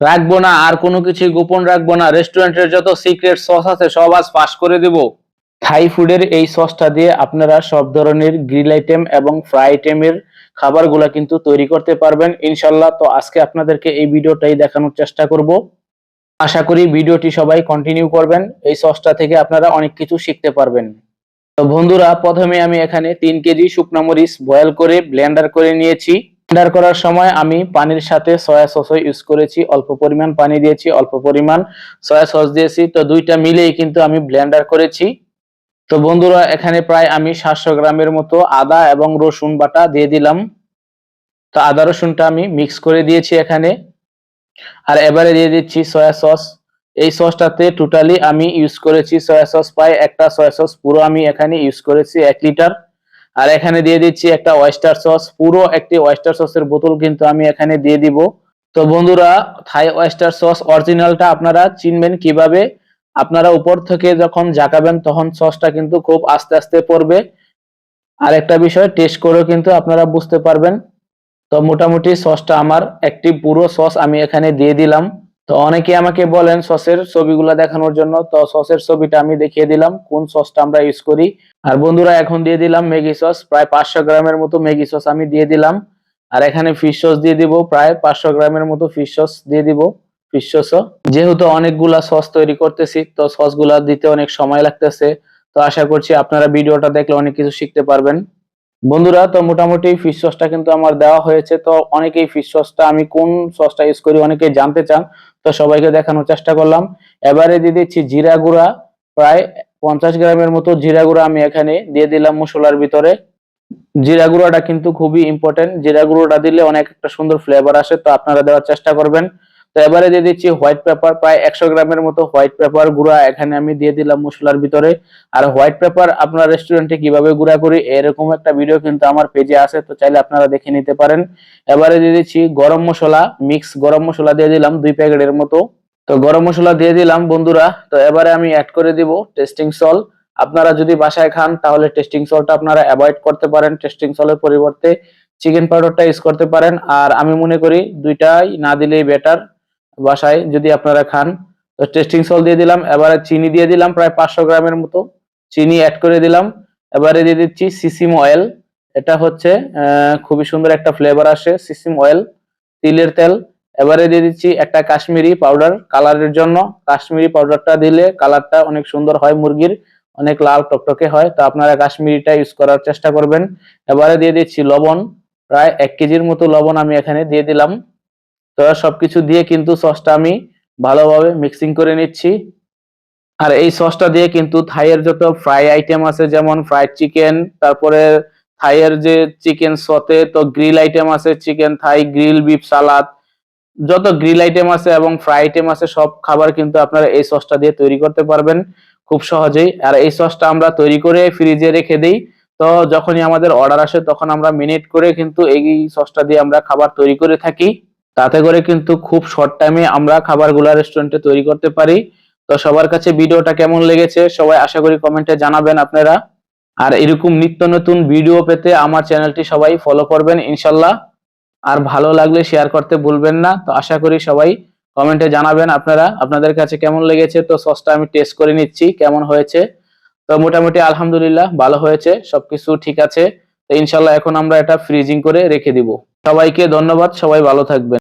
রাখব না, আর কোনো কিছু গোপন রাখব না। রেস্টুরেন্টের যত সিক্রেট সস আছে, সব আজ ফাঁস করে দেব। থাই ফুডের এই সসটা দিয়ে আপনারা সব ধরনের গ্রিল আইটেম এবং ফ্রাই আইটেমের খাবারগুলা কিন্তু তৈরি করতে পারবেন। ইনশাল্লাহ তো আজকে আপনাদেরকে এই ভিডিওটাই দেখানোর চেষ্টা করব। আশা করি ভিডিওটি সবাই কন্টিনিউ করবেন। এই সসটা থেকে আপনারা অনেক কিছু শিখতে পারবেন। তো বন্ধুরা, প্রথমে আমি এখানে তিন কেজি শুকনো মরিচ বয়েল করে ব্লেন্ডার করে নিয়েছি। ব্লেন্ডার করার সময় আমি পানির সাথে সয়া সস ইউজ করেছি। অল্প পরিমাণ পানি দিয়েছি, অল্প পরিমাণ সয়া সস দিয়েছি। তো দুইটা মিলেই কিন্তু আমি ব্লেন্ডার করেছি। তো বন্ধুরা, এখানে প্রায় আমি সাতশো গ্রামের মতো আদা এবং রসুন বাটা দিয়ে দিলাম। তো আদা রসুনটা আমি মিক্স করে দিয়েছি এখানে। আর এবারে দিয়ে দিচ্ছি সয়া সস এই সসটাতে টোটালি আমি ইউজ করেছি সয়া সস প্রায় একটা সয়া সস পুরো আমি এখানে ইউজ করেছি এক লিটার আর এখানে দিয়ে দিচ্ছি একটা ওয়েস্টার সস পুরো একটি ওয়েস্টার সসের বোতল কিন্তু আমি এখানে দিয়ে দিব। তো বন্ধুরা থাই ওয়েস্টার সস অরিজিনালটা আপনারা চিনবেন কীভাবে? আপনারা উপর থেকে যখন জাকাবেন তখন সসটা কিন্তু খুব আস্তে আস্তে পড়বে। আর একটা বিষয় টেস্ট করেও কিন্তু আপনারা বুঝতে পারবেন। তো মোটামুটি সসটা আমার একটি পুরো সস আমি এখানে দিয়ে দিলাম। তো অনেকে আমাকে বলেন সসের ছবিগুলো দেখানোর জন্য। তো সসের ছবিটা আমি দেখিয়ে দিলাম, কোন সসটা আমরা ইউজ করি। আর বন্ধুরা, এখন দিয়ে দিলাম ম্যাগি সস, প্রায় পাঁচশো গ্রামের মতো ম্যাগি সস আমি দিয়ে দিলাম। আর এখানে ফিশ সস দিয়ে দিব, প্রায় পাঁচশো গ্রামের মতো ফিশ সস দিয়ে দিব ফিশ সসও যেহেতু অনেকগুলা সস তৈরি করতেছি, তো সসগুলা দিতে অনেক সময় লাগতেছে। তো আশা করছি আপনারা ভিডিওটা দেখলে অনেক কিছু শিখতে পারবেন। বন্ধুরা, তো মোটামুটি ফিশ সসটা কিন্তু আমার দেওয়া হয়েছে। তো অনেকেই ফিশ সসটা আমি কোন সসটা ইউজ করি অনেকেই জানতে চান, তো সবাইকে দেখানোর চেষ্টা করলাম। এবারে দিয়ে দিচ্ছি জিরা গুঁড়া, প্রায় পঞ্চাশ গ্রামের মতো জিরা গুঁড়া আমি এখানে দিয়ে দিলাম মশলার ভিতরে। জিরা গুঁড়োটা কিন্তু খুবই ইম্পর্টেন্ট জিরা গুঁড়োটা দিলে অনেক একটা সুন্দর ফ্লেভার আসে, তো আপনারা দেওয়ার চেষ্টা করবেন। তো এবারে দিয়ে দিচ্ছি হোয়াইট পেপার প্রায় একশো গ্রামের মতো হোয়াইট পেপার গুঁড়া। এখানে আমি দিয়ে দিলাম মশলার ভিতরে। আর হোয়াইট পেপার আপনার রেস্টুরেন্টে কীভাবে গুঁড়া করি, এরকম একটা ভিডিও কিন্তু আমার পেজে আছে, তো চাইলে আপনারা দেখে নিতে পারেন। এবারে দিয়ে দিচ্ছি গরম মশলা মিক্স গরম মশলা দিয়ে দিলাম দুই প্যাকেটের মতো। তো গরম মশলা দিয়ে দিলাম বন্ধুরা, তো এবারে আমি অ্যাড করে দিব টেস্টিং সল আপনারা যদি বাসায় খান, তাহলে টেস্টিং সলটা আপনারা অ্যাভয়েড করতে পারেন। টেস্টিং সলের পরিবর্তে চিকেন পাউডারটা ইউজ করতে পারেন। আর আমি মনে করি দুইটাই না দিলেই বেটার বাসায় যদি আপনারা খান, তো টেস্টিং সল দিয়ে দিলাম, এবারে চিনি দিয়ে দিলাম প্রায় পাঁচশো গ্রামের মতো। চিনি অ্যাড করে দিলাম। এবারে দিয়ে দিচ্ছি সিসিম অয়েল এটা হচ্ছে খুবই সুন্দর একটা ফ্লেভার আসে, সিসিম অয়েল তিলের তেল। এবারে দিয়ে দিচ্ছি একটা কাশ্মীরি পাউডার কালারের জন্য। কাশ্মীরি পাউডারটা দিলে কালারটা অনেক সুন্দর হয় মুরগির, অনেক লাল টকটকে হয়। তো আপনারা কাশ্মীরিটা ইউজ করার চেষ্টা করবেন। এবারে দিয়ে দিচ্ছি লবণ, প্রায় এক কেজির মতো লবণ আমি এখানে দিয়ে দিলাম। তো সবকিছু দিয়ে কিন্তু সসটা আমি ভালোভাবে মিক্সিং করে নিচ্ছি। আর এই সসটা দিয়ে কিন্তু থাইয়ের যত ফ্রাই আইটেম আছে, যেমন ফ্রাইড চিকেন তারপরে থাইয়ের যে চিকেন সতে তো গ্রিল আইটেম আছে chicken Thai grill beef salad যত গ্রিল আইটেম আছে এবং ফ্রাই আইটেম আছে, সব খাবার কিন্তু আপনারা এই সসটা দিয়ে তৈরি করতে পারবেন খুব সহজেই। আর এই সসটা আমরা তৈরি করে ফ্রিজে রেখে দিই। তো যখনই আমাদের অর্ডার আসে, তখন আমরা মিনিট করে কিন্তু এই সসটা দিয়ে আমরা খাবার তৈরি করে থাকি। তাতে করে কিন্তু খুব শর্ট টাইমে আমরা খাবারগুলা রেস্টুরেন্টে তৈরি করতে পারি। তো সবার কাছে ভিডিওটা কেমন লেগেছে সবাই আশা করি কমেন্টে জানাবেন আপনারা। আর এরকম নিত্য নতুন ভিডিও পেতে আমার চ্যানেলটি সবাই ফলো করবেন ইনশাল্লাহ। আর ভালো লাগলে শেয়ার করতে ভুলবেন না। তো আশা করি সবাই কমেন্টে জানাবেন আপনারা, আপনাদের কাছে কেমন লেগেছে? তো সসটা আমি টেস্ট করে নিচ্ছি, কেমন হয়েছে? তো মোটামুটি আলহামদুলিল্লাহ ভালো হয়েছে, সবকিছু ঠিক আছে। তো ইনশাল্লাহ এখন আমরা এটা ফ্রিজিং করে রেখে দিব। সবাইকে ধন্যবাদ, সবাই ভালো থাকবেন।